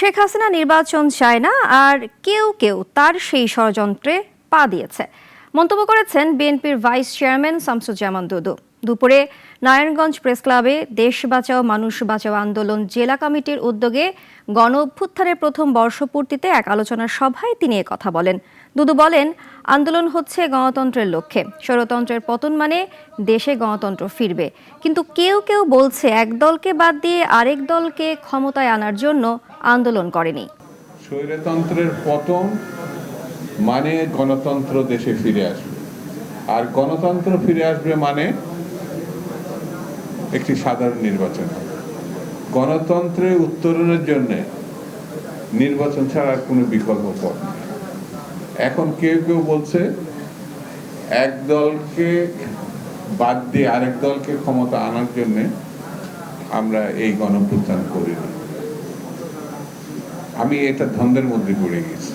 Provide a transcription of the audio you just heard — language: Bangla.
শেখ হাসিনা নির্বাচন চায় না আর কেউ কেউ তার সেই ষড়যন্ত্রে পা দিয়েছে। মন্তব্য করেছেন বিএনপির ভাইস চেয়ারম্যান শামসুজ্জামান দুদু। দুপুরে নারায়ণগঞ্জ প্রেস ক্লাবে দেশ বাঁচাও, মানুষ বাঁচাও আন্দোলন জেলা কমিটির উদ্যোগে গণ অভ্যুত্থানের প্রথম বর্ষপূর্তিতে এক আলোচনা সভায় তিনি কথা বলেন। দুদু বলেন, আন্দোলন হচ্ছে গণতন্ত্রের লক্ষ্যে। স্বৈরতন্ত্রের পতন মানে দেশে গণতন্ত্র ফিরবে। কিন্তু কেউ কেউ বলছে, এক দলকে বাদ দিয়ে আরেক দলকে ক্ষমতায় আনার জন্য আন্দোলন করেনি। স্বৈরতন্ত্রের পতন মানে গণতন্ত্র দেশে ফিরে আসবে। আর গণতন্ত্র ফিরে আসবে মানে একটি সাধারণ নির্বাচন গণতন্ত্রে উত্তরণের জন্য নির্বাচন ছাড়া আর কোনো বিকল্প পথ এখন কেউ কেউ বলছে, এক দলকে বাদ দিয়ে আরেক দলকে ক্ষমতা আনার জন্যে আমরা এই গণপ্রত্যান করি না আমি এটা ধন্দের মধ্যে পড়ে গেছি